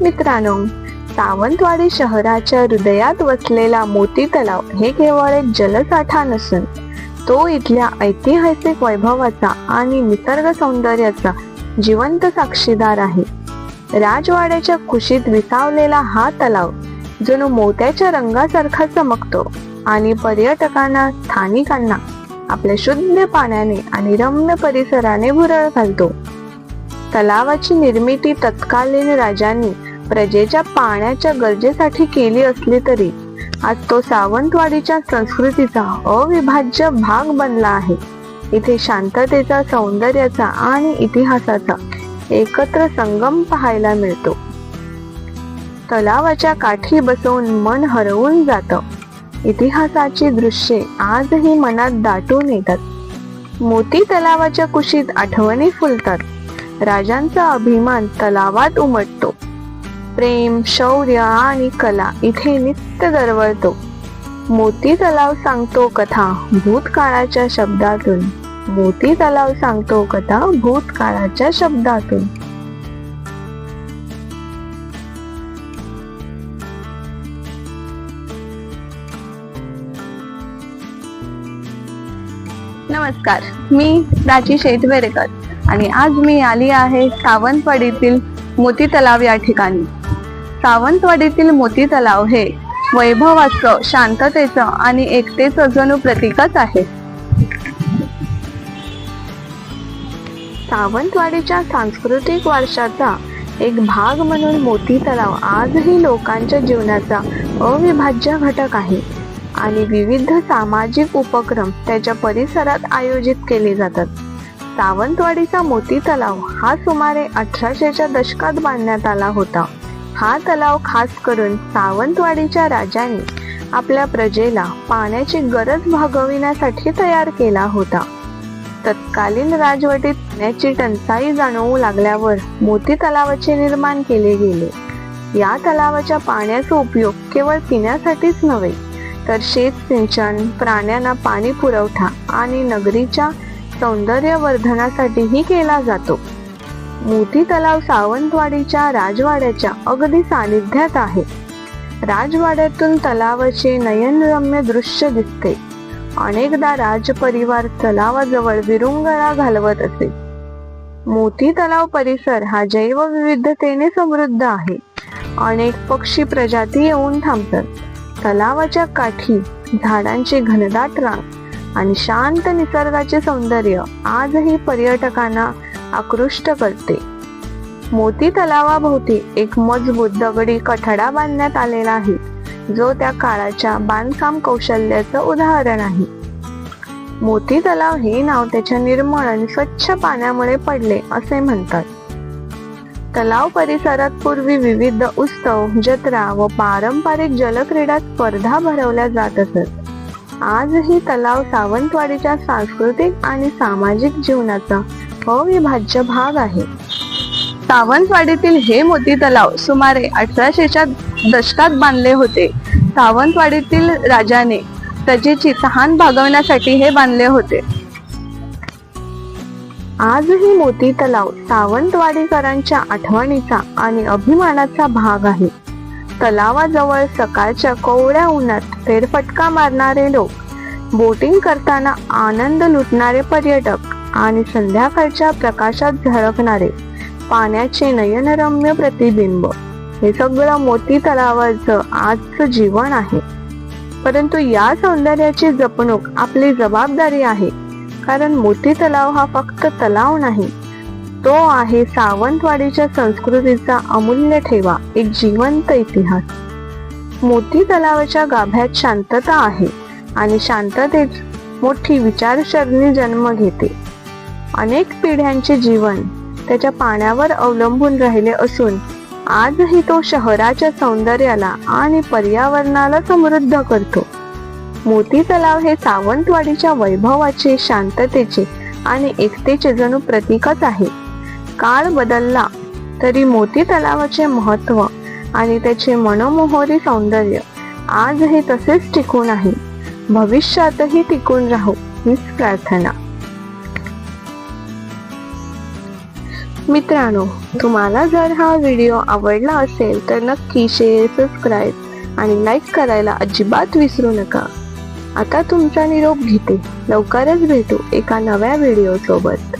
मित्रांनो सावंतवाडी शहराच्या हृदयात वसलेला मोती तलाव हे केवळ एक जलसाठा नसून तो इथल्या ऐतिहासिक वैभवाचा आणि निसर्ग सौंदर्याचा जिवंत साक्षीदार आहे. राजवाड्याच्या कुशीत विसावलेला हा तलाव जणू मोत्याच्या रंगासारखा चमकतो आणि पर्यटकांना स्थानिकांना आपल्या शुद्ध पाण्याने आणि रम्य परिसराने भुरळ घालतो. तलावाची निर्मिती तत्कालीन राजांनी प्रजेच्या पाण्याच्या गरजेसाठी केली असली तरी आज तो सावंतवाडीच्या संस्कृतीचा अविभाज्य भाग बनला आहे. इथे शांततेचा सौंदर्याचा आणि इतिहासाचा एकत्र संगम पाहायला मिळतो. तलावाच्या काठी बसवून मन हरवून जातं. इतिहासाची दृश्ये आजही मनात दाटून येतात. मोती तलावाच्या कुशीत आठवणी फुलतात. राजांचा अभिमान तलावात उमटतो. प्रेम शौर्य आणि कला इथे नित्य दरवळतो. मोती तलाव सांगतो कथा भूतकाळाच्या शब्दातून. मोती तलाव सांगतो कथा भूतकाळाच्या शब्दातून. नमस्कार मी प्राची शेतवेरेकर आणि आज मी आली आहे सावंतवाडीतील मोती तलाव या ठिकाणी. सावंतवाडीतील मोती तलाव हे वैभवाचं शांततेचं आणि एकतेचं जणू प्रतीकच आहे. सावंतवाडीच्या सांस्कृतिक वारशाचा एक भाग म्हणून मोती तलाव आजही लोकांच्या जीवनाचा अविभाज्य घटक आहे आणि विविध सामाजिक उपक्रम त्याच्या परिसरात आयोजित केले जातात. सावंतवाडीचा मोती तलाव हा सुमारे अठराशेच्या दशकात बांधण्यात आला होता. हा तलाव खास करून सावंतवाडीच्या राजाने आपल्या प्रजेला पाण्याची गरज भागविण्यासाठी तयार केला होता. तत्कालीन राजवटीत पाण्याची टंचाई जाणवू लागल्यावर मोती तलावाचे निर्माण केले गेले. या तलावाच्या पाण्याचा उपयोग केवळ पिण्यासाठीच नव्हे तर शेत सिंचन प्राण्यांना पाणी पुरवठा आणि नगरीच्या सौंदर्यवर्धनासाठीही केला जातो. मोती तलाव सावंतवाडीच्या राजवाड्याच्या अगदी सानिध्यात आहे. राजवाड्यातून तलावाचे नयनरम्य दृश्य दिसते. अनेकदा राजपरिवार तलावाजवळ विरुंगळा घालवत असे. मोती तलाव परिसर हा जैवविविधतेने समृद्ध आहे. अनेक पक्षी प्रजाती येऊन थांबतात. तलावाच्या काठी झाडांची घनदाट रांग आणि शांत निसर्गाचे सौंदर्य आजही पर्यटकांना आकृष्ट करते. मोती तलावाभोवती एक मजबूत दगडी कठडा बांधण्यात आलेला आहे. जो त्या काळाच्या बांधकाम कौशल्याचं उदाहरण आहे. मोती तलाव हे नाव त्याच्या निर्मळ आणि स्वच्छ पाण्यामुळे पडले असे म्हणतात. तलाव परिसरात पूर्वी विविध उत्सव जत्रा व पारंपरिक जलक्रीडा स्पर्धा भरवल्या जात असत. आजही तलाव सावंतवाडीच्या सांस्कृतिक आणि सामाजिक जीवनाचा अविभाज्य भाग आहे. सावंतवाडीतील हे मोती तलाव सुमारे अठराशेच्या दशकात बांधले होते. सावंतवाडीतील राजाने प्रजेची तहान भागवण्यासाठी हे बांधले होते. आजही मोती तलाव सावंतवाडीकरांच्या आठवणीचा आणि अभिमानाचा भाग आहे. तलावाजवळ सकाळच्या कोवळ्या उन्हात फेरफटका मारणारे लोक बोटिंग करताना आनंद लुटणारे पर्यटक आणि संध्याकाळच्या प्रकाशात झळकणारे पाण्याचे नयनरम्य प्रतिबिंब. हे सगळं मोती तलावाचं आजचं जीवन आहे. परंतु या सौंदर्याची जपणूक आपली जबाबदारी आहे. कारण मोती तलाव हा फक्त तलाव नाही. तो आहे सावंतवाडीच्या संस्कृतीचा अमूल्य ठेवा एक जिवंत इतिहास. मोती तलावाच्या गाभ्यात शांतता आहे आणि शांततेत मोठी विचारसरणी जन्म घेते. अनेक पिढ्यांचे जीवन त्याच्या पाण्यावर अवलंबून राहिले असून आजही तो शहराच्या सौंदर्याला आणि पर्यावरणाला समृद्ध करतो. मोती तलाव हे सावंतवाडीच्या वैभवाचे शांततेचे आणि एकतेचे जणू प्रतीकच आहे. काळ बदलला तरी मोती तलावाचे महत्त्व आणि त्याचे मनोमोहरी सौंदर्य आजही तसेच टिकून आहे. भविष्यातही टिकून राहू हीच प्रार्थना. मित्रांनो तुम्हाला जर हा व्हिडिओ आवडला असेल तर नक्की शेअर सबस्क्राईब आणि लाईक करायला अजिबात विसरू नका. आता तुमचा निरोप घेते. लवकरच भेटू एका नव्या व्हिडिओ सोबत.